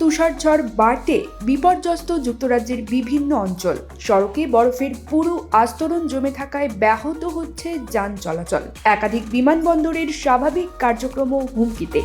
তুষারঝড় বাড়তে বিপর্যস্ত যুক্তরাজ্যের বিভিন্ন অঞ্চল। সড়কে বরফের পুরো আস্তরণ জমে থাকায় ব্যাহত হচ্ছে যান চলাচল। একাধিক বিমানবন্দরের স্বাভাবিক কার্যক্রম হুমকিতে।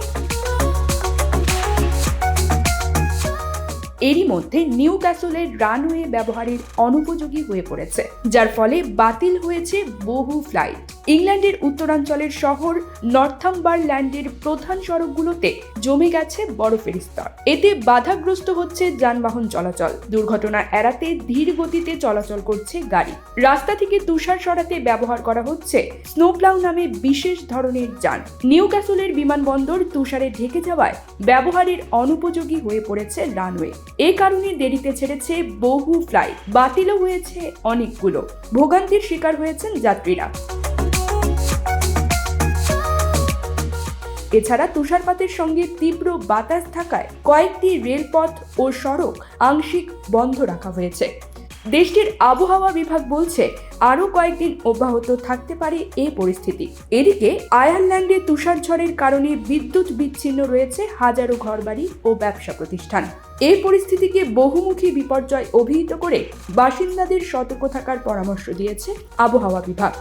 এরই মধ্যে নিউ ক্যাসলের রানওয়ে ব্যবহারের অনুপযোগী হয়ে পড়েছে, যার ফলে বাতিল হয়েছে বহু ফ্লাইট। ইংল্যান্ডের উত্তরাঞ্চলের শহর নর্থাম্বারল্যান্ডের প্রধান সড়কগুলোতে জমে গেছে বরফের স্তর। এতে বাধাগ্রস্ত হচ্ছে যানবাহন চলাচল। দুর্ঘটনা এড়াতে ধীর গতিতে চলাচল করছে গাড়ি। রাস্তা থেকে তুষার সরাতে ব্যবহার করা হচ্ছে স্নোপ্লাউ নামে বিশেষ ধরনের যান। নিউ ক্যাসলের বিমানবন্দর তুষারে ঢেকে যাওয়ায় ব্যবহারের অনুপযোগী হয়ে পড়েছে রানওয়ে। এ কারণে দেরিতে ছেড়েছে বহু ফ্লাইট। বাতিলও হয়েছে অনেকগুলো। ভোগান্তির শিকার হয়েছেন যাত্রীরা। এছাড়া তুষারপাতের সঙ্গে তীব্র বাতাস থাকায় কয়েকটি রেলপথ ও সড়ক আংশিক বন্ধ রাখা হয়েছে। দেশটির আবহাওয়া বিভাগ বলছে, আরও কয়েকদিন অব্যাহত থাকতে পারে এই পরিস্থিতি। এদিকে, আয়ারল্যান্ডে তুষারঝড়ের কারণে বিদ্যুৎ বিচ্ছিন্ন রয়েছে হাজারো ঘরবাড়ি ও ব্যবসা প্রতিষ্ঠান। এই পরিস্থিতিকে বহুমুখী বিপর্যয় অভিহিত করে বাসিন্দাদের সতর্ক থাকার পরামর্শ দিয়েছে আবহাওয়া বিভাগ।